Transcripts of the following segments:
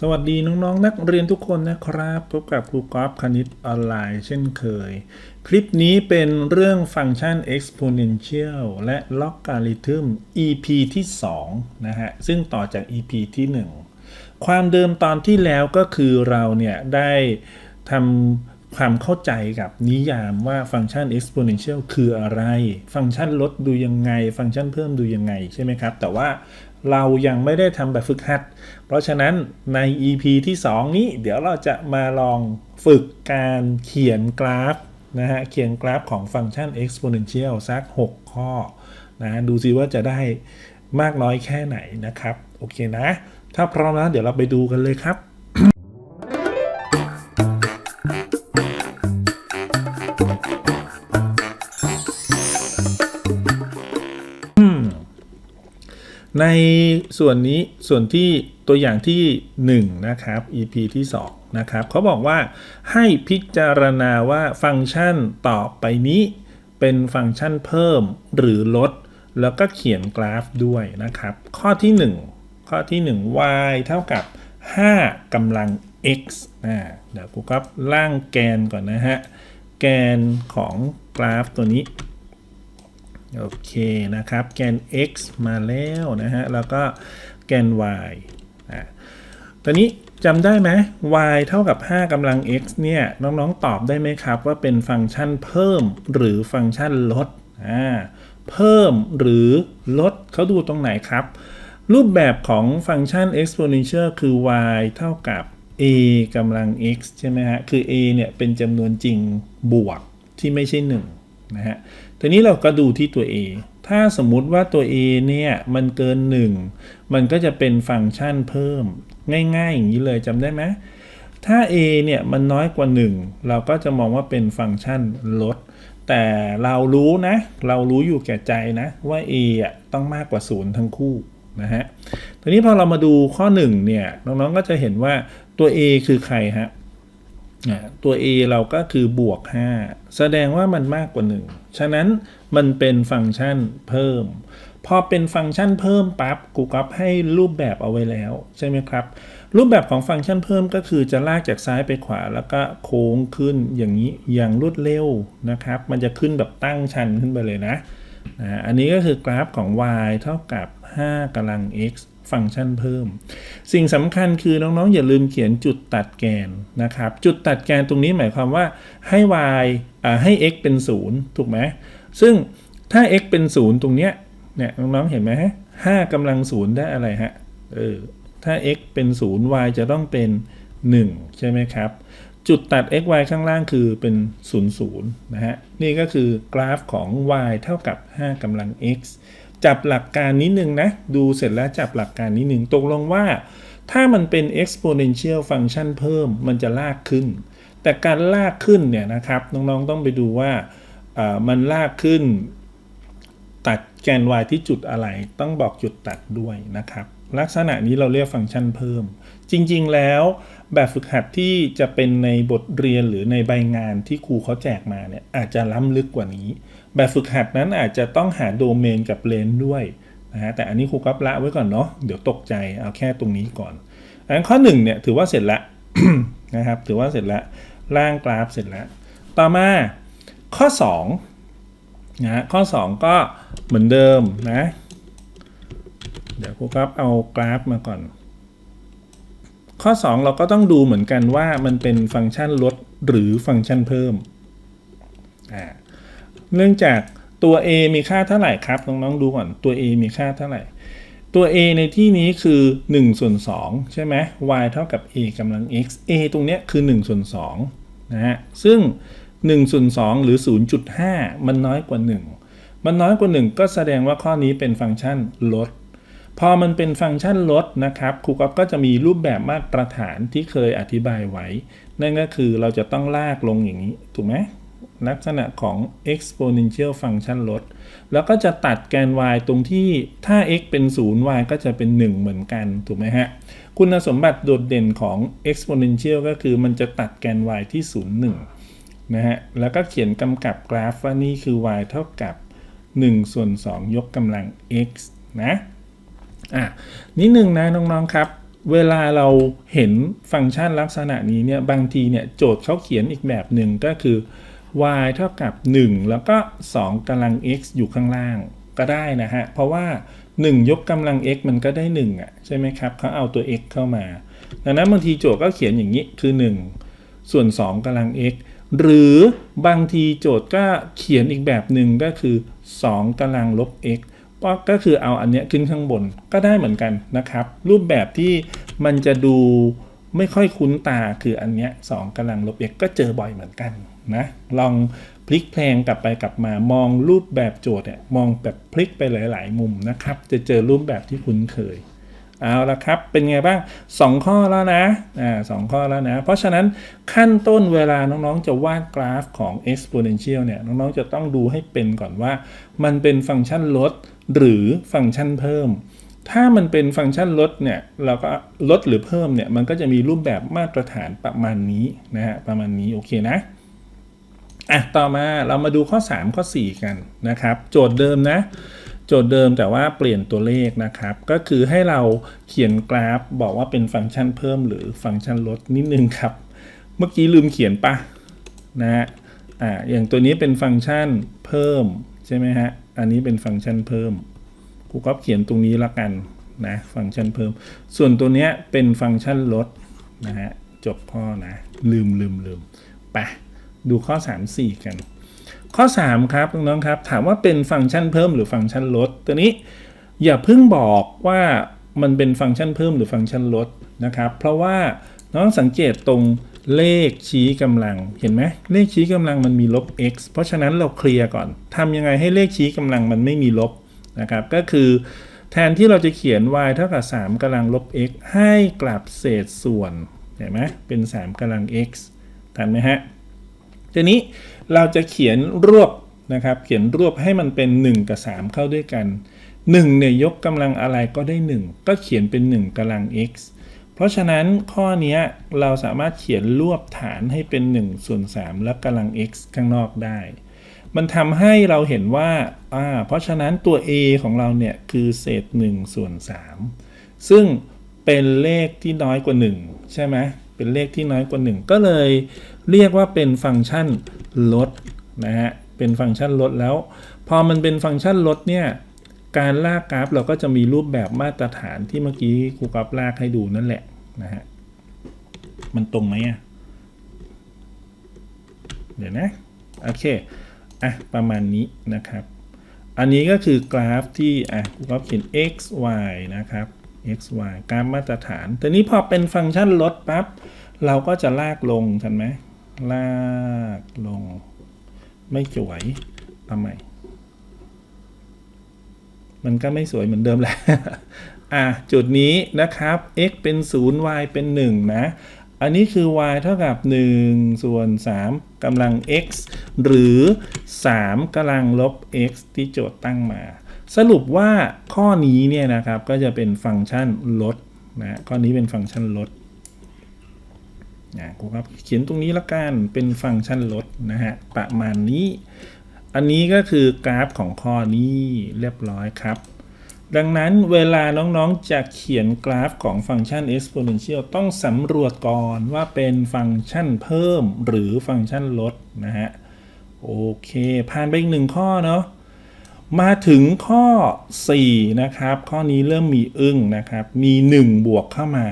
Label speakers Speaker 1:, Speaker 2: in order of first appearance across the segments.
Speaker 1: สวัสดีน้องๆนนักเรียนทุกคนนะครับ พบกับครูกอล์ฟคณิตออนไลน์เช่นเคย คลิปนี้เป็นเรื่องฟังก์ชัน exponential และ logarithm EP ที่ 2 นะฮะ ซึ่งต่อจาก EP ที่ 1 ความเดิมตอนที่แล้วก็คือเราเนี่ย ได้ทำความเข้าใจกับนิยามว่าฟังก์ชัน exponential คืออะไร ฟังก์ชันลดดูยังไง ฟังก์ชันเพิ่มดูยังไงใช่ไหมครับ แต่ว่า เรายังไม่ได้ทำแบบฝึกหัด เพราะฉะนั้นใน EP ที่ 2 นี้ เดี๋ยวเราจะมาลองฝึกการเขียนกราฟนะฮะ เขียนกราฟของฟังก์ชัน exponential สัก 6 ข้อนะดูซิว่าจะได้มากน้อยแค่ไหนนะครับ โอเคนะ ถ้าพร้อมแล้วเดี๋ยวเราไปดูกันเลยครับ ในส่วนนี้ส่วนที่ตัวอย่างที่ 1 นะครับ EP ที่ 2 นะครับเขาบอกว่าให้พิจารณาว่าฟังก์ชันต่อไปนี้ เป็นฟังก์ชันเพิ่มหรือลด แล้วก็เขียนกราฟด้วยนะครับ ข้อที่ 1 ข้อที่ 1 y เท่ากับ 5กำลัง x นะเดี๋ยวกูก็ล่างแกนก่อนนะฮะ แกนของกราฟตัวนี้ โอเคนะครับ แกน x มาแล้วนะฮะ แล้วก็แกน y อะตอนนี้จำได้ไหม y เท่ากับ 5กำลัง x เนี่ย น้องๆ ตอบได้ไหมครับ ว่าเป็นฟังก์ชันเพิ่มหรือฟังก์ชันลด อ่า เพิ่มหรือลดเขาดูตรงไหนครับ รูปแบบของฟังก์ชัน exponential คือ y เท่ากับ a กำลัง x ใช่ไหมฮะ คือ a เนี่ยเป็นจำนวนจริงบวกที่ไม่ใช่ 1 นะฮะ ทีนี้เราก็ดูที่ตัว a ถ้าสมมุติว่าตัว a เนี่ยมันเกิน 1 มันก็จะเป็นฟังก์ชันเพิ่ม ง่าย ๆ อย่างนี้เลยจำได้ไหมถ้า a เนี่ยมันน้อยกว่า 1 เราก็จะมองว่าเป็นฟังก์ชันลด แต่เรารู้นะ เรารู้อยู่แก่ใจนะว่า a อะต้องมากกว่า 0 ทั้งคู่นะฮะทีนี้พอเรามาดูข้อ 1 เนี่ยน้องๆก็จะเห็นว่าตัว a คือใครฮะ ตัว a เราก็คือบวก 5 แสดงว่ามันมากกว่า 1 ฉะนั้นมันเป็นฟังก์ชันเพิ่ม พอเป็นฟังก์ชันเพิ่มปั๊บกูก๊อปให้รูปแบบเอาไว้แล้ว ใช่ไหมครับ รูปแบบของฟังก์ชันเพิ่มก็คือจะลากจากซ้ายไปขวาแล้วก็โค้งขึ้นอย่างนี้อย่างรวดเร็วนะครับ มันจะขึ้นแบบตั้งชันขึ้นไปเลยนะนะ อันนี้ก็คือกราฟของ y เท่ากับ 5กำลัง x ฟังก์ชันเพิ่ม สิ่งสำคัญคือน้องๆ อย่าลืมเขียนจุดตัดแกนนะครับ จุดตัดแกนตรงนี้หมายความว่าให้ y ให้ x เป็น 0 ถูกไหมซึ่งถ้า x เป็น 0 ตรงเนี้ยเนี่ยน้องๆ เห็นไหมฮะ5กำลัง0ได้อะไรฮะเออถ้า x เป็น 0 y จะต้องเป็น 1 ใช่ไหมครับ จุดตัด x y ข้างล่างคือเป็น 0 0นะฮะนี่ก็คือกราฟของ y เท่ากับ 5กำลัง x จับหลักการนิดนึงนะ ดูเสร็จแล้วจับหลักการนิดนึงตกลงว่า ถ้ามันเป็น exponential function เพิ่มมันจะลากขึ้น แต่การลากขึ้นเนี่ยนะครับ น้องๆต้องไปดูว่ามันลากขึ้น ตัดแกน y ที่จุดอะไร ต้องบอกจุดตัดด้วยนะครับ ลักษณะนี้เราเรียกฟังก์ชันเพิ่ม จริงๆแล้วแบบฝึกหัดที่จะเป็นในบทเรียนหรือในใบงานที่ครูเขาแจกมาเนี่ยอาจจะล้ำลึกกว่านี้ แบบฝึกหัดนั้นอาจจะต้องหาโดเมนกับเลนด้วยนะฮะแต่อันนี้ครูก็ละไว้ก่อนเนาะเดี๋ยวตกใจเอาแค่ตรงนี้ก่อน อันข้อ1เนี่ยถือว่าเสร็จล้วนะครับถือว่าเสร็จล้วร่างกราฟเสร็จแล้วต่อมาข้อ2นะข้อ 2 ก็เหมือนเดิมนะเดี๋ยวครูครับเอากราฟมาก่อน ข้อ 2 เราก็ต้องดูเหมือนกันว่ามันเป็นฟังก์ชันลดหรือฟังก์ชันเพิ่มอ่า เนื่องจากตัว a มีค่าเท่าไหร่ครับน้องๆดูก่อนตัว a มีค่าเท่าไหร่ ตัว a ในที่นี้คือ1ส่วน2ใช่ไหม y เท่ากับ a กำลัง x a ตรงเนี้ยคือ1ส่วน2นะฮะซึ่ง1ส่วน2หรือ 0.5 มันน้อยกว่า 1 มันน้อยกว่า 1 ก็แสดงว่าข้อนี้เป็นฟังก์ชันลด พอมันเป็นฟังก์ชันลดนะครับครูก๊อฟก็จะมีรูปแบบมาตรฐานที่เคยอธิบายไว้ นั่นก็คือเราจะต้องลากลงอย่างนี้ ถูกไหม ลักษณะของ exponential function ลด แล้วก็จะตัดแกน y ตรงที่ถ้า x เป็น 0 y ก็จะเป็น 1 เหมือนกัน ถูกไหมฮะ คุณสมบัติโดดเด่นของ exponential ก็คือมันจะตัดแกน y ที่ 0 1 นะฮะ แล้วก็เขียนกำกับกราฟว่านี่คือ y เท่ากับ 1 ส่วน 2 ยกกำลัง x นะ อะ นิดหนึ่งนะน้องๆครับเวลาเราเห็นฟังก์ชันลักษณะนี้เนี่ยบางทีเนี่ยโจทย์เขาเขียนอีกแบบหนึ่งก็คือ y เท่ากับ 1 แล้วก็ 2กำลัง x อยู่ข้างล่างก็ได้นะฮะ เพราะว่า 1 ยกกำลัง x มันก็ได้ 1 อะ ใช่ไหมครับเขาเอาตัว x เข้ามา ดังนั้นบางทีโจทย์ก็เขียนอย่างนี้คือ 1 ส่วน 2กำลัง x หรือบางทีโจทย์ก็เขียนอีกแบบหนึ่งก็คือ 2กำลังลบ x ก็ก็คือเอาอันเนี้ยขึ้นข้างบนก็ได้เหมือนกันนะครับ รูปแบบที่มันจะดู ไม่ค่อยคุ้นตาคืออันเนี้ยสองกำลังลบ x ก็เจอบ่อยเหมือนกันนะลองพลิกแพลงกลับไปกลับมามองรูปแบบโจทย์เนี่ยมองแบบพลิกไปหลาย ๆ มุมนะครับ จะเจอรูปแบบที่คุ้นเคยเอาละครับ เป็นไงบ้าง 2 ข้อแล้วนะ อ่าสองข้อแล้วนะ เพราะฉะนั้นขั้นต้นเวลาน้องๆ จะวาดกราฟของ exponential เนี่ย น้องๆ จะต้องดูให้เป็นก่อนว่า มันเป็นฟังก์ชันลดหรือฟังก์ชันเพิ่ม ถ้ามันเป็นฟังก์ชันลดเนี่ยเราก็ลดหรือเพิ่มเนี่ยมันก็จะมีรูปแบบมาตรฐานประมาณนี้นะฮะประมาณนี้โอเคนะอะต่อมาเรามาดูข้อ 3 ข้อ 4 กันนะครับ โจทย์เดิมนะ โจทย์เดิมแต่ว่าเปลี่ยนตัวเลขนะครับ ก็คือให้เราเขียนกราฟบอกว่าเป็นฟังก์ชันเพิ่มหรือฟังก์ชันลดนิดนึงครับ เมื่อกี้ลืมเขียนปะนะฮะอ่าอย่างตัวนี้เป็นฟังก์ชันเพิ่มใช่ไหมฮะอันนี้เป็นฟังก์ชันเพิ่ม รูก็เขียนตรงนี้ละกันนะฟังก์ชันเพิ่ม ส่วนตัวเนี้ยเป็นฟังก์ชันลดนะฮะจบข้อนะ ลืมลืมลืมไปดูข้อ 3 4 กัน ข้อ 3 ครับน้องๆครับ ถามว่าเป็นฟังก์ชันเพิ่มหรือฟังก์ชันลด ตัวนี้อย่าเพิ่งบอกว่ามันเป็นฟังก์ชันเพิ่มหรือฟังก์ชันลดนะครับ เพราะว่าน้องสังเกตตรงเลขชี้กำลังเห็นไหมเลขชี้กำลังมันมีลบ x เพราะฉะนั้นเราเคลียร์ก่อนทำยังไงให้เลขชี้กำลังมันไม่มีลบ นะครับ ก็คือแทนที่เราจะเขียน y เท่ากับ 3กำลังลบ x ให้กลับเศษส่วน เห็นไหมเป็น 3กำลัง x ทันไหมฮะ ทีนี้เราจะเขียนรวบนะครับ เขียนรวบให้มันเป็น 1 กับ 3 เข้าด้วยกัน 1เนี่ยยกกำลังอะไรก็ได้ 1 ก็เขียนเป็น 1กำลัง x เพราะฉะนั้นข้อนี้เราสามารถเขียนรวบฐานให้เป็น 1 ส่วน 3 แล้วกำลัง x ข้างนอกได้ มันทำให้เราเห็นว่าอ่าเพราะฉะนั้นตัว a ของเราเนี่ยคือเศษ1ส่วน3ซึ่งเป็นเลขที่น้อยกว่า 1 ใช่ไหมเป็นเลขที่น้อยกว่า 1 ก็เลยเรียกว่าเป็นฟังก์ชันลดนะฮะเป็นฟังก์ชันลดแล้ว พอมันเป็นฟังก์ชันลดเนี่ยการลากกราฟเราก็จะมีรูปแบบมาตรฐานที่เมื่อกี้ครูกราฟลากให้ดูนั่นแหละนะฮะมันตรงไหมอะเดี๋ยวนะ โอเค อะประมาณนี้นะครับ อันนี้ก็คือกราฟที่อะครูกราฟเขียน x y นะครับ x y กราฟมาตรฐานแต่นี้พอเป็นฟังก์ชันลดปั๊บเราก็จะลากลงทันไหมลากลง ไม่สวยเอาใหม่มันก็ไม่สวยเหมือนเดิมแหละ อะจุดนี้นะครับ x เป็น 0 y เป็น 1 นะ อันนี้คือ y เท่ากับ 1 ส่วน 3กำลัง x หรือ 3กำลังลบ x ที่โจทย์ตั้งมา สรุปว่าข้อนี้เนี่ยนะครับก็จะเป็นฟังก์ชันลดนะข้อนี้เป็นฟังก์ชันลดนะครูครับเขียนตรงนี้ละกันเป็นฟังก์ชันลดนะฮะประมาณนี้ อันนี้ก็คือกราฟของข้อนี้เรียบร้อยครับ ดังนั้นเวลาน้องๆจะเขียนกราฟของฟังก์ชัน exponential ต้องสำรวจก่อนว่าเป็นฟังก์ชันเพิ่มหรือฟังก์ชันลดนะฮะ โอเค ผ่านไปอีกหนึ่งข้อเนาะมาถึงข้อ 4 นะครับ ข้อนี้เริ่มมีอึ้งนะครับ มี 1 บวกเข้ามา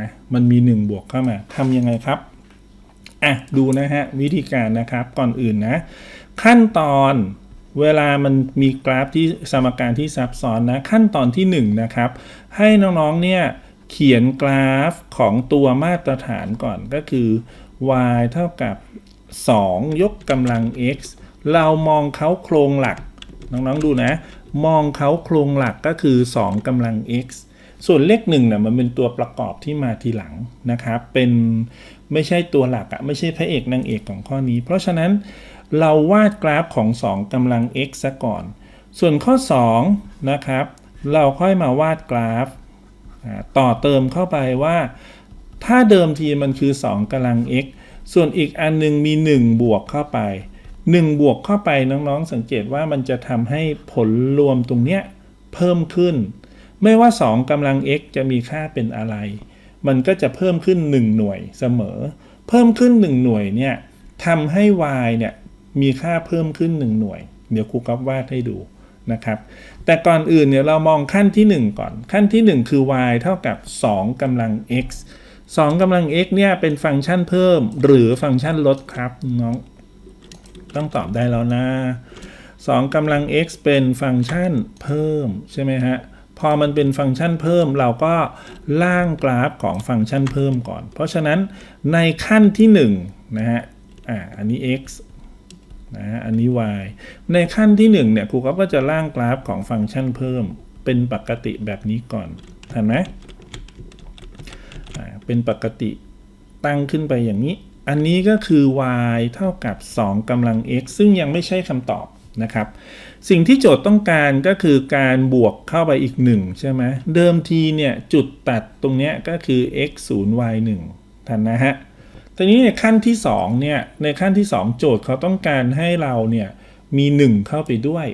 Speaker 1: นะมันมี 1 บวกเข้ามาทำยังไงครับอะดูนะฮะวิธีการนะครับก่อนอื่นนะ ขั้นตอน เวลามันมีกราฟที่สมการที่ซับซ้อนนะขั้นตอนที่1นะครับให้น้องๆเนี่ยเขียนกราฟของตัวมาตรฐานก่อนก็คือ y เท่ากับ 2 ยกกำลัง x เรามองเขาโครงหลัก น้องๆดูนะ มองเขาโครงหลักก็คือ 2กำลัง x ส่วนเลขหนึ่งนะมันเป็นตัวประกอบที่มาทีหลังนะครับ เป็นไม่ใช่ตัวหลักอะไม่ใช่พระเอกนางเอกของข้อนี้ เพราะฉะนั้น เราวาดกราฟของ 2กำลัง x ซะก่อน ส่วนข้อ 2 นะครับ เราค่อยมาวาดกราฟ ต่อเติมเข้าไปว่า ถ้าเดิมทีมันคือ 2กำลัง x ส่วนอีกอันหนึงมี 1 บวกเข้าไป 1 บวกเข้าไปน้องๆ สังเกตว่ามันจะทำให้ผลรวมตรงเนี้ยเพิ่มขึ้น ไม่ว่า 2กำลัง x จะมีค่าเป็นอะไร มันก็จะเพิ่มขึ้น 1 หน่วยเสมอ เพิ่มขึ้น 1 หน่วยเนี่ยทำให้ y เนี่ย มีค่าเพิ่มขึ้น 1 หน่วย เดี๋ยวครูก๊อฟวาดให้ดูนะครับ แต่ก่อนอื่นเนี่ยเรามองขั้นที่ 1 ก่อน ขั้นที่ 1 คือ y เท่ากับ 2กำลัง x 2กำลัง x เนี่ยเป็นฟังก์ชันเพิ่ม หรือฟังก์ชันลดครับน้อง ต้องตอบได้แล้วนะ 2กำลัง x เป็นฟังก์ชันเพิ่มใช่ไหมฮะพอมันเป็นฟังก์ชันเพิ่มเราก็ล่างกราฟของฟังก์ชันเพิ่มก่อน เพราะฉะนั้นในขั้นที่1นะฮะอ่าอันนี้ x นะอันนี้ y ในขั้นที่1เนี่ยครูก็จะล่างกราฟของฟังก์ชันเพิ่ม เป็นปกติแบบนี้ก่อนทันไหมเป็นปกติตั้งขึ้นไปอย่างนี้ อันนี้ก็คือ y เท่ากับ 2กำลัง x ซึ่งยังไม่ใช่คำตอบนะครับ สิ่งที่โจทย์ต้องการก็คือการบวกเข้าไปอีก 1 ใช่ไหมเดิมทีเนี่ยจุดตัดตรงเนี้ยก็คือ x 0 y 1ทันนะฮะ ทีนี้ในขั้นที่2เนี่ยในขั้นที่ 2 โจทย์เขาต้องการให้เราเนี่ยมี 1 เข้าไปด้วย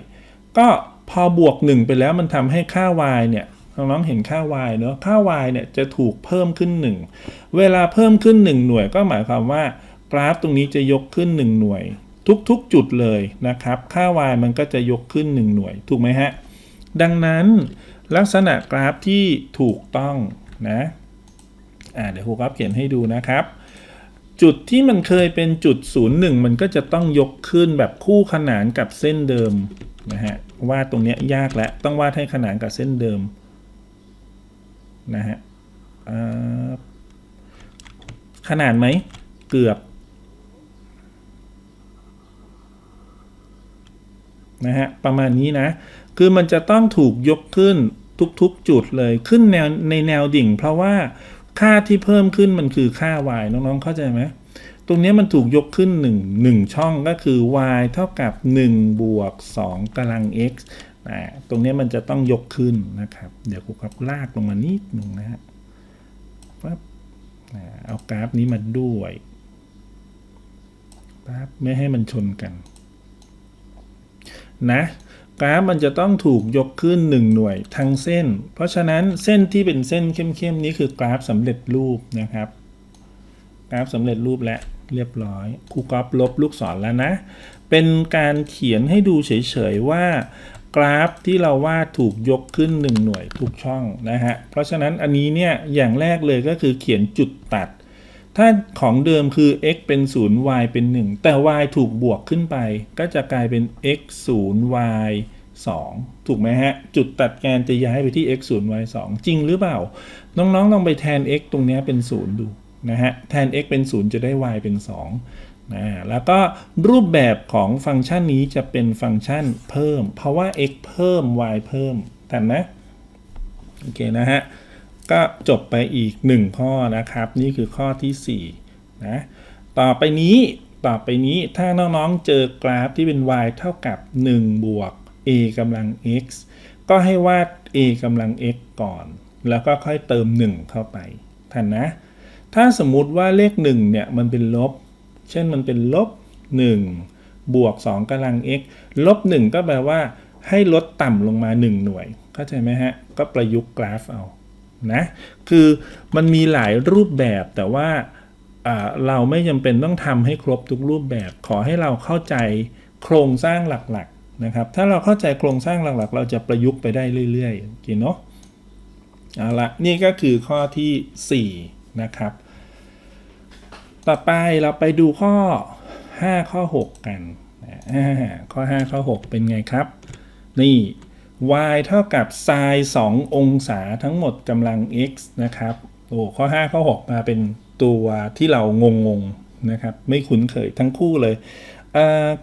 Speaker 1: ก็พอบวก 1 ไปแล้วมันทำให้ค่า y เนี่ยน้องๆเห็นค่า y เนอะค่า y เนี่ยจะถูกเพิ่มขึ้น 1 เวลาเพิ่มขึ้น 1 หน่วยก็หมายความว่ากราฟตรงนี้จะยกขึ้น 1 หน่วย ทุกๆจุดเลยนะครับ ค่า y มันก็จะยกขึ้น 1 หน่วย ถูกไหมฮะ ดังนั้นลักษณะกราฟที่ถูกต้องนะอ่าเดี๋ยวครูครับเขียนให้ดูนะครับ จุดที่มันเคยเป็นจุด 0 1 มันก็จะต้องยกขึ้นแบบคู่ขนานกับเส้นเดิมนะฮะวาดตรงเนี้ยยากแล้วต้องวาดให้ขนานกับเส้นเดิมนะฮะขนานไหมเกือบนะฮะประมาณนี้นะ คือมันจะต้องถูกยกขึ้นทุกๆจุดเลยขึ้นแนวในแนวดิ่ง เพราะว่า ค่าที่เพิ่มขึ้นมันคือค่า y น้องๆเข้าใจไหมตรงนี้มันถูกยกขึ้น 1 1 ช่องก็คือ y เท่ากับ1บวก2กำลัง x นะตรงนี้มันจะต้องยกขึ้นนะครับ เดี๋ยวครูครับลากลงมานิดหนึ่งนะฮะปั๊บนะเอากราฟนี้มาด้วยปั๊บไม่ให้มันชนกัน นะ กราฟมันจะต้องถูกยกขึ้น 1 หน่วยทั้งเส้น เพราะฉะนั้นเส้นที่เป็นเส้นเข้มๆนี้คือกราฟสำเร็จรูปนะครับ กราฟสำเร็จรูปและเรียบร้อยครูกอฟลบลูกศรแล้วนะ เป็นการเขียนให้ดูเฉยๆว่ากราฟที่เราวาดถูกยกขึ้น 1 หน่วยทุกช่องนะฮะ เพราะฉะนั้นอันนี้เนี่ยอย่างแรกเลยก็คือเขียนจุดตัด ถ้าของเดิมคือ x เป็น 0 y เป็น 1 แต่ y ถูกบวกขึ้นไป ก็จะกลายเป็น x 0 y 2 ถูกไหมฮะ จุดตัดแกนจะย้ายไปที่ x 0 y 2 จริงหรือเปล่า น้องๆลองไปแทน x ตรงนี้เป็น 0 ดูนะฮะ แทน x เป็น 0 จะได้ y เป็น2นะแล้วก็รูปแบบของฟังก์ชันนี้จะเป็นฟังก์ชันเพิ่ม เพราะว่า x เพิ่ม y เพิ่มทันไหมโอเคนะฮะ ก็จบไปอีก 1 ข้อนะครับ นี่คือข้อที่4นะต่อไปนี้ต่อไปนี้ถ้าน้องๆเจอกราฟที่เป็น y เท่ากับ 1 บวก a กำลัง x ก็ให้วาด a กำลัง x ก่อน แล้วก็ค่อยเติม 1 เข้าไปทันนะ ถ้าสมมุติว่าเลข 1 เนี่ย มันเป็นลบ เช่นมันเป็นลบ 1 บวก 2กำลัง x ลบ 1 ก็แปลว่า ให้ลดต่ำลงมา 1 หน่วย เข้าใจไหมฮะ ก็ประยุกต์กราฟเอานะคือมันมีหลายรูปแบบแต่ว่าเราไม่จำเป็นต้องทำให้ครบทุกรูปแบบ ขอให้เราเข้าใจโครงสร้างหลัก นะครับ ถ้าเราเข้าใจโครงสร้างหลักๆ เราจะประยุกต์ไปได้เรื่อยๆโอเคเนาะเอาละนี่ก็คือข้อที่ 4 นะครับ ต่อไปเราไปดูข้อ 5 ข้อ 6 กันข้อ 5 ข้อ 6 เป็นไงครับ นี่ y เท่ากับ sin 2องศาทั้งหมดกำลัง x นะครับโอ้ข้อ 5 ข้อ 6 มาเป็นตัวที่เรางงๆนะครับ ไม่คุ้นเคยทั้งคู่เลย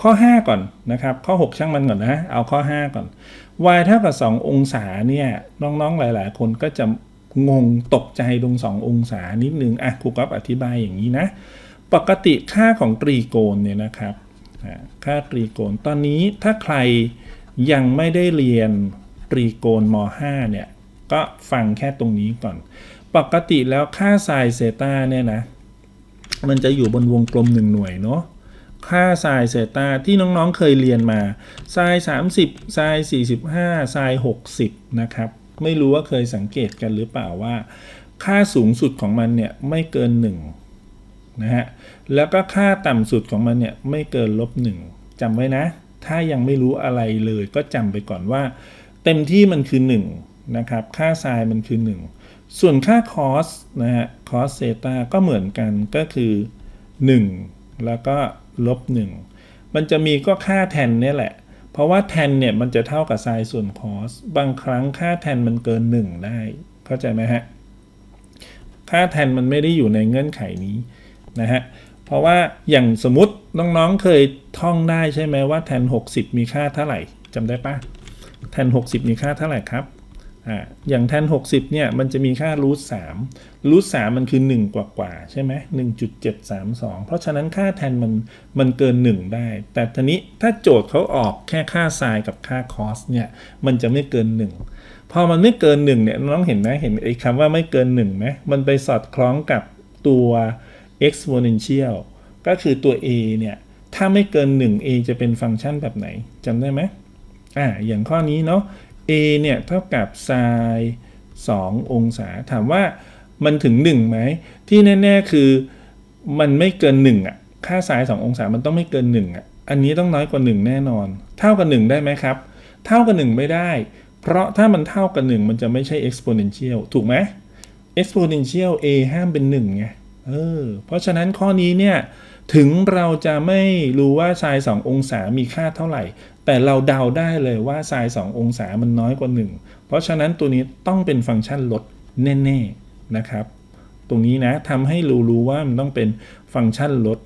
Speaker 1: ข้อ 5 ก่อนนะครับ ข้อ 6 ช่างมันก่อนนะ เอาข้อ 5 ก่อน y เท่ากับ 2 องศาเนี่ยน้องๆหลาย ๆ คนก็จะงงตกใจตรง 2 องศานิดนึงอะครูก๊อฟอธิบายอย่างนี้นะ ปกติค่าของตรีโกณเนี่ยนะครับค่าตรีโกณตอนนี้ถ้าใครยังไม่ได้เรียนตรีโกณม .5 เนี่ย ก็ฟังแค่ตรงนี้ก่อน ปกติแล้วค่าไซน์เซตาเนี่ยนะ มันจะอยู่บนวงกลม1หน่วยเนาะ ค่าไซน์เซตาที่น้องๆเคยเรียนมาไซน์30ไซน์45ไซน์60 นะครับ ไม่รู้ว่าเคยสังเกตกันหรือเปล่าว่า ค่าสูงสุดของมันเนี่ยไม่เกิน 1 นะฮะ แล้วก็ค่าต่ำสุดของมันเนี่ยไม่เกินลบ1จำไว้นะ ถ้ายังไม่รู้อะไรเลยก็จำไปก่อนว่า เต็มที่มันคือ 1 นะครับ ค่าไซน์มันคือ 1 ส่วนค่าคอสนะฮะคอสเซตาก็เหมือนกันก็คือ 1 แล้วก็ ลบ1มันจะมีก็ค่าแทนนี่แหละ เพราะว่าแทนเนี่ยมันจะเท่ากับไซน์ส่วนคอส บางครั้งค่าแทนมันเกิน 1 ได้ เข้าใจไหมฮะ ค่าแทนมันไม่ได้อยู่ในเงื่อนไขนี้นะฮะ เพราะว่าอย่างสมมติน้องๆเคยท่องได้ใช่ไหมว่าแทน 60 มีค่าเท่าไหร่จำได้ปะแทน 60 มีค่าเท่าไหร่ครับ อ่าอย่างแทน 60เนี่ยมันจะมีค่ารูท3รูท3มันคือ 1 กว่ากว่าใช่ไหม1.732เพราะฉะนั้นค่าแทนมันมันเกิน 1 ได้ แต่ทีนี้ถ้าโจทย์เขาออกแค่ค่าไซน์กับค่าคอสเนี่ยมันจะไม่เกิน 1 พอมันไม่เกิน 1เนี่ยน้องเห็นไหมเห็นไอ้คำว่าไม่เกิน1ไหมมันไปสอดคล้องกับตัว exponential ก็คือตัว a เนี่ยถ้าไม่เกิน 1 a จะเป็นฟังก์ชันแบบไหนจำได้ไหมอ่าอย่างข้อนี้เนาะ a เนี่ยเท่ากับ sin 2องศา ถามว่ามันถึง1ไหม ที่แน่ๆคือมันไม่เกิน1อะ ค่า sin 2องศามันต้องไม่เกิน1อะ อันนี้ต้องน้อยกว่า 1 แน่นอน เท่ากับ 1 ได้ไหมครับ เท่ากับ 1 ไม่ได้ เพราะถ้ามันเท่ากับ 1 มันจะไม่ใช่ exponential ถูกไหม exponential a ห้ามเป็น1ไง เออ เพราะฉะนั้นข้อนี้เนี่ยถึงเราจะไม่รู้ว่า sin 2องศามีค่าเท่าไหร่ แต่เราเดาได้เลยว่า sin 2องศามันน้อยกว่า 1 เพราะฉะนั้นตัวนี้ต้องเป็นฟังก์ชันลดแน่ๆนะครับ ตรงนี้นะทำให้รู้รู้ว่ามันต้องเป็นฟังก์ชันลด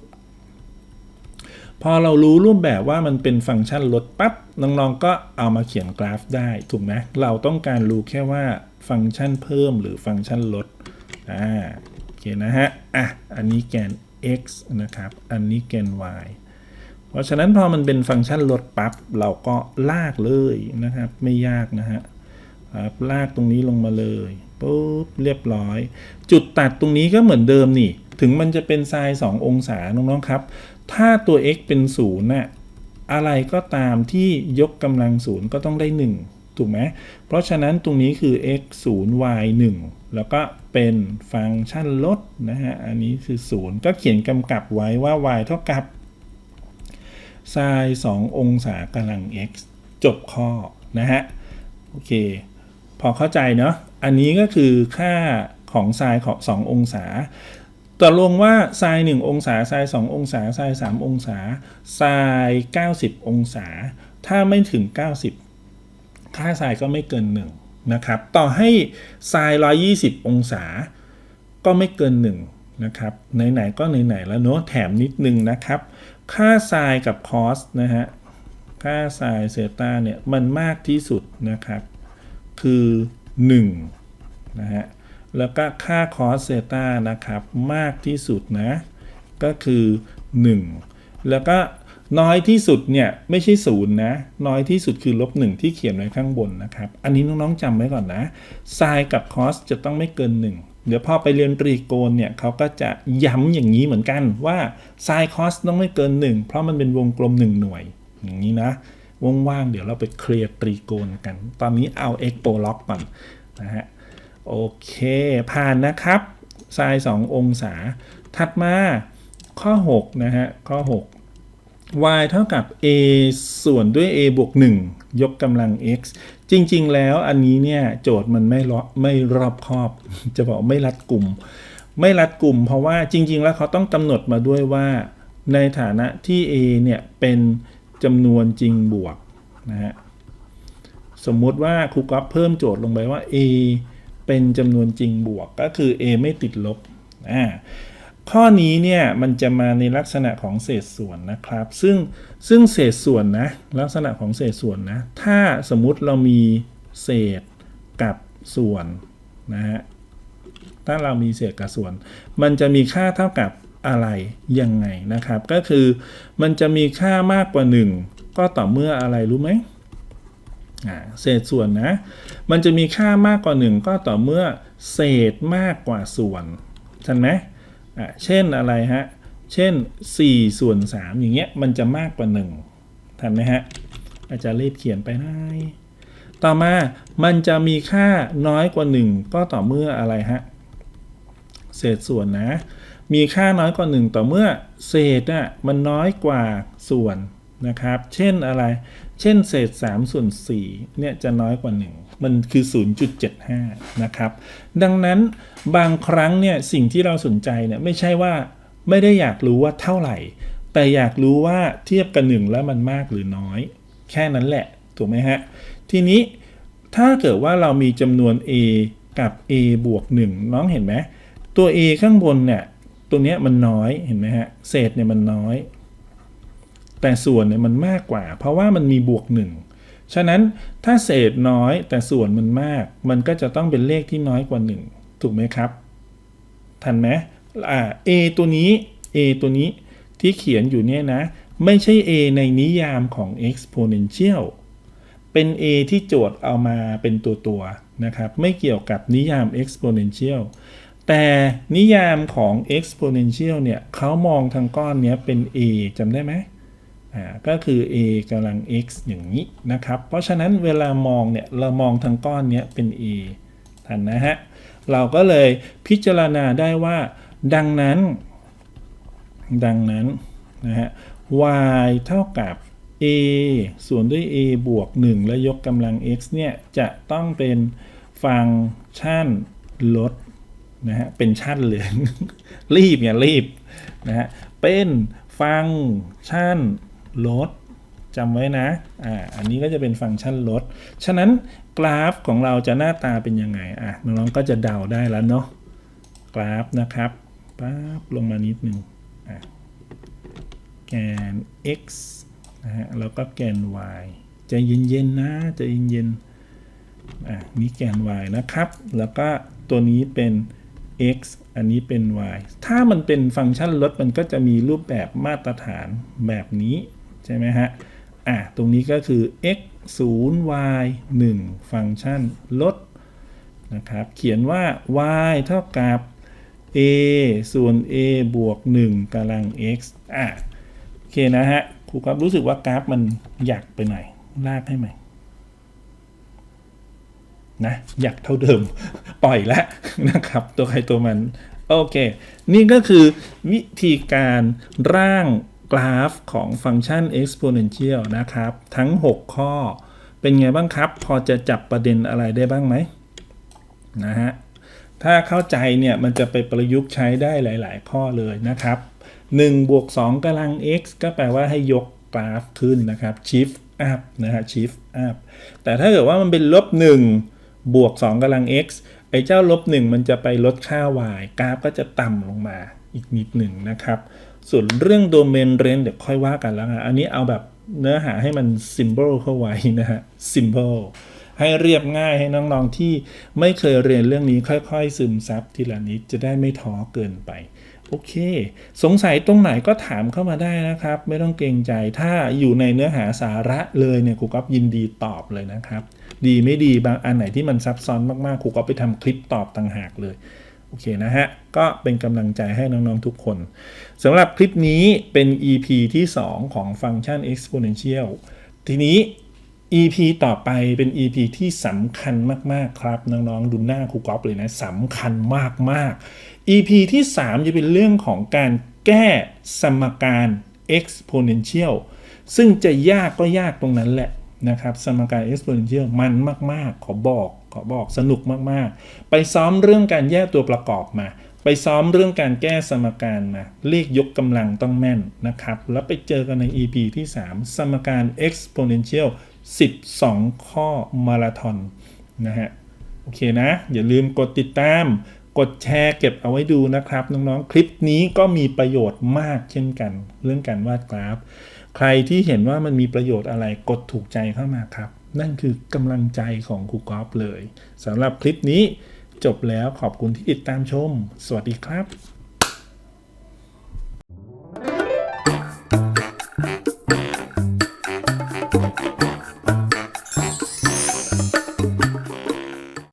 Speaker 1: พอเรารู้รูปแบบว่ามันเป็นฟังก์ชันลดปั๊บน้องๆก็เอามาเขียนกราฟได้ถูกไหมเราต้องการรู้แค่ว่าฟังก์ชันเพิ่มหรือฟังก์ชันลดอ่าโอเคนะฮะอะอันนี้แกน x นะครับ อันนี้แกน y เพราะฉะนั้นพอมันเป็นฟังก์ชันลดปั๊บเราก็ลากเลยนะครับ ไม่ยากนะฮะครับลากตรงนี้ลงมาเลยปุ๊บเรียบร้อย จุดตัดตรงนี้ก็เหมือนเดิมนี่ ถึงมันจะเป็นไซน์2องศาน้องๆครับ ถ้าตัว x เป็น0น่ะอะไรก็ตามที่ยกกำลังศูนย์ก็ต้องได้ 1 ถูกไหม เพราะฉะนั้นตรงนี้คือ x 0 y 1 แล้วก็เป็นฟังก์ชันลดนะฮะ อันนี้คือ 0 ก็เขียนกำกับไว้ว่า y เท่ากับ sin 2องศากำลัง x จบข้อนะฮะโอเค พอเข้าใจเนาะอันนี้ก็คือค่าของ sin ของ 2 องศาตกลงว่า sin 1องศา sin 2องศา sin 3องศา sin 90 องศา ถ้าไม่ถึง 90 ค่า sin ก็ไม่เกิน 1 นะครับ ต่อให้ sin 120 องศา ก็ไม่เกิน 1 นะครับ ไหน ๆ ก็ไหน ๆ แล้วเนาะแถมนิดนึงนะครับ ค่า sin กับ cos นะฮะ ค่า sin เซต้าเนี่ยมันมากที่สุดนะครับ คือ1นะฮะ แล้วก็ค่า cos เซต้านะครับมากที่สุดนะ ก็คือ 1 แล้วก็น้อยที่สุดเนี่ยไม่ใช่ศูนย์นะ น้อยที่สุดคือลบ1ที่เขียนไว้ข้างบนนะครับ อันนี้น้องๆจำไว้ก่อนนะ sin กับ cos จะต้องไม่เกิน 1 เดี๋ยวพอไปเรียนตรีโกณเนี่ยเขาก็จะย้ำอย่างนี้เหมือนกันว่า sin cos ต้องไม่เกิน 1 เพราะมันเป็นวงกลม 1 หน่วย อย่างนี้นะว่างๆเดี๋ยวเราไปเคลียร์ตรีโกณกัน ตอนนี้เอา x โปล็อกก่อนนะฮะโอเค ผ่านนะครับ sin 2องศา ถัดมาข้อ 6 นะฮะ ข้อ 6 y เท่ากับ a ส่วนด้วย a บวก 1 ยกกำลัง x จริง ๆ แล้วอันนี้เนี่ยโจทย์มันไม่รอบไม่รอบคอบ จะบอกไม่รัดกลุ่ม ไม่รัดกลุ่ม เพราะว่าจริง ๆ แล้วเขาต้องกำหนดมาด้วยว่า ในฐานะที่ a เนี่ยเป็นจำนวนจริงบวกนะฮะสมมุติว่าครูก๊อฟเพิ่มโจทย์ลงไปว่า a เป็นจำนวนจริงบวกก็คือ a ไม่ติดลบอ่า ข้อนี้เนี่ยมันจะมาในลักษณะของเศษส่วนนะครับ ซึ่งซึ่งเศษส่วนนะลักษณะของเศษส่วนนะ ถ้าสมมุติเรามีเศษกับส่วนนะฮะถ้าเรามีเศษกับส่วน มันจะมีค่าเท่ากับอะไรยังไงนะครับ ก็คือมันจะมีค่ามากกว่า 1 ก็ต่อเมื่ออะไรรู้ไหมเศษส่วนนะ มันจะมีค่ามากกว่า 1 ก็ต่อเมื่อเศษมากกว่าส่วนทันไหม อะเช่นอะไรฮะ เช่น4ส่วน3อย่างเงี้ยมันจะมากกว่า1ทันไหมฮะ อาจารย์รีบเขียนไปได้ต่อมามันจะมีค่าน้อยกว่า 1 ก็ต่อเมื่ออะไรฮะ เศษส่วนนะ มีค่าน้อยกว่า 1 ต่อเมื่อ เศษน่ะมันน้อยกว่าส่วน นะครับ เช่นอะไร เช่นเศษ 3 ส่วน4เนี่ยจะน้อยกว่า 1 มันคือ 0.75 นะครับ ดังนั้นบางครั้งเนี่ยสิ่งที่เราสนใจเนี่ยไม่ใช่ว่าไม่ได้อยากรู้ว่าเท่าไหร่ แต่อยากรู้ว่าเทียบกันหนึ่งแล้วมันมากหรือน้อย แค่นั้นแหละ ถูกไหมฮะ ทีนี้ถ้าเกิดว่าเรามีจำนวน a กับ a บวก 1 น้องเห็นไหมตัว a ข้างบนเนี่ยตัวเนี้ยมันน้อยเห็นไหมฮะ เศษเนี่ยมันน้อย แต่ส่วนเนี่ยมันมากกว่า เพราะว่ามันมีบวก 1 ฉะนั้นถ้าเศษน้อยแต่ส่วนมันมาก มันก็จะต้องเป็นเลขที่น้อยกว่า 1 ถูกไหมครับ ทันไหมอ่า a ตัวนี้ a ตัวนี้ที่เขียนอยู่เนี่ยนะ ไม่ใช่ a ในนิยามของ exponential เป็น a ที่โจทย์เอามาเป็นตัวตัวนะครับ ไม่เกี่ยวกับนิยาม exponential แต่นิยามของ exponential เนี่ยเขามองทางก้อนเนี้ยเป็น a จำได้ไหม อ่าก็คือ a กำลัง x อย่างนี้นะครับ เพราะฉะนั้นเวลามองเนี่ยเรามองทางก้อนเนี้ยเป็น a ทันนะฮะ เราก็เลยพิจารณาได้ว่า ดังนั้น ดังนั้นนะฮะ y เท่ากับ a ส่วนด้วย a บวก 1 และยกกำลัง x เนี่ย จะต้องเป็นฟังก์ชันลดนะฮะ เป็นชั่นเลยรีบเนี่ยรีบนะฮะ เป็นฟังก์ชัน ลดจำไว้นะอ่าอันนี้ก็จะเป็นฟังก์ชันลด ฉะนั้นกราฟของเราจะหน้าตาเป็นยังไงอะน้องๆก็จะเดาได้แล้วเนาะกราฟนะครับปั๊บลงมานิดหนึ่งอะแกน x นะฮะแล้วก็แกน y ใจะเย็นๆนะใจะเย็นๆอะนี่แกน y นะครับ แล้วก็ตัวนี้เป็น x อันนี้เป็น y ถ้ามันเป็นฟังก์ชันลดมันก็จะมีรูปแบบมาตรฐานแบบนี้ ใช่ไหมฮะ อะ ตรงนี้ก็คือ x 0 y 1 ฟังก์ชันลดนะครับ เขียนว่า y เท่ากับ a ส่วน a บวก 1กำลัง x อะ โอเคนะฮะ ครูครับรู้สึกว่ากราฟมันหยักไปหน่อย ลากให้ใหมนะอยากเท่าเดิม ปล่อยแล้วนะครับ ตัวใครตัวมัน โอเค นี่ก็คือวิธีการร่าง กราฟของฟังก์ชัน exponential นะครับ ทั้ง 6 ข้อเป็นไงบ้างครับ พอจะจับประเด็นอะไรได้บ้างไหมนะฮะถ้าเข้าใจเนี่ยมันจะไปประยุกต์ใช้ได้หลาย ๆ ข้อเลยนะครับ1บวก2กำลัง x ก็แปลว่าให้ยกกราฟขึ้นนะครับ shift up นะฮะ shift up แต่ถ้าเกิดว่ามันเป็นลบ1บวก2กำลัง x ไอ้เจ้าลบ1มันจะไปลดค่า y กราฟก็จะต่ำลงมาอีกนิดหนึ่งนะครับ ส่วนเรื่องโดเมนเรนเดี๋ยวค่อยว่ากันแล้วนะอันนี้เอาแบบเนื้อหาให้มัน symbol เข้าไว้นะฮะ symbol ให้เรียบง่ายให้น้องๆที่ไม่เคยเรียนเรื่องนี้ค่อยๆ ซึมซับทีละนิดจะได้ไม่ท้อเกินไป โอเค สงสัยตรงไหนก็ถามเข้ามาได้นะครับ ไม่ต้องเกรงใจถ้าอยู่ในเนื้อหาสาระเลยเนี่ยครูก๊อฟยินดีตอบเลยนะครับ ดีไม่ดีบางอันไหนที่มันซับซ้อนมากๆครูก๊อฟไปทำคลิปตอบต่างหากเลย โอเคนะฮะ ก็เป็นกำลังใจให้น้อง ๆ ทุกคนสำหรับคลิปนี้เป็น EP ที่ 2 ของฟังก์ชัน exponential ทีนี้ EP ต่อไปเป็น EP ที่สำคัญมาก ๆ ครับ น้อง ๆ ดูหน้าครูก๊อฟเลยนะสำคัญมาก ๆ EP ที่ 3 จะเป็นเรื่องของการแก้สมการ exponential ซึ่งจะยากก็ยากตรงนั้นแหละนะครับ สมการ exponential มันมาก ๆ ขอบอก ขอบอกสนุกมากๆ ไปซ้อมเรื่องการแยกตัวประกอบมา ไปซ้อมเรื่องการแก้สมการมาเลขยกกำลังต้องแม่นนะครับ แล้วไปเจอกันใน EP ที่ 3 สมการ exponential 12 ข้อมาราธอนนะฮะโอเคนะ อย่าลืมกดติดตาม กดแชร์เก็บเอาไว้ดูนะครับ น้องๆ คลิปนี้ก็มีประโยชน์มากเช่นกัน เรื่องการวาดกราฟ ใครที่เห็นว่ามันมีประโยชน์อะไรกดถูกใจเข้ามาครับ นั่นคือกำลังใจของครูกอล์ฟเลยสำหรับคลิปนี้จบแล้วขอบคุณที่ติดตามชม สวัสดีครับ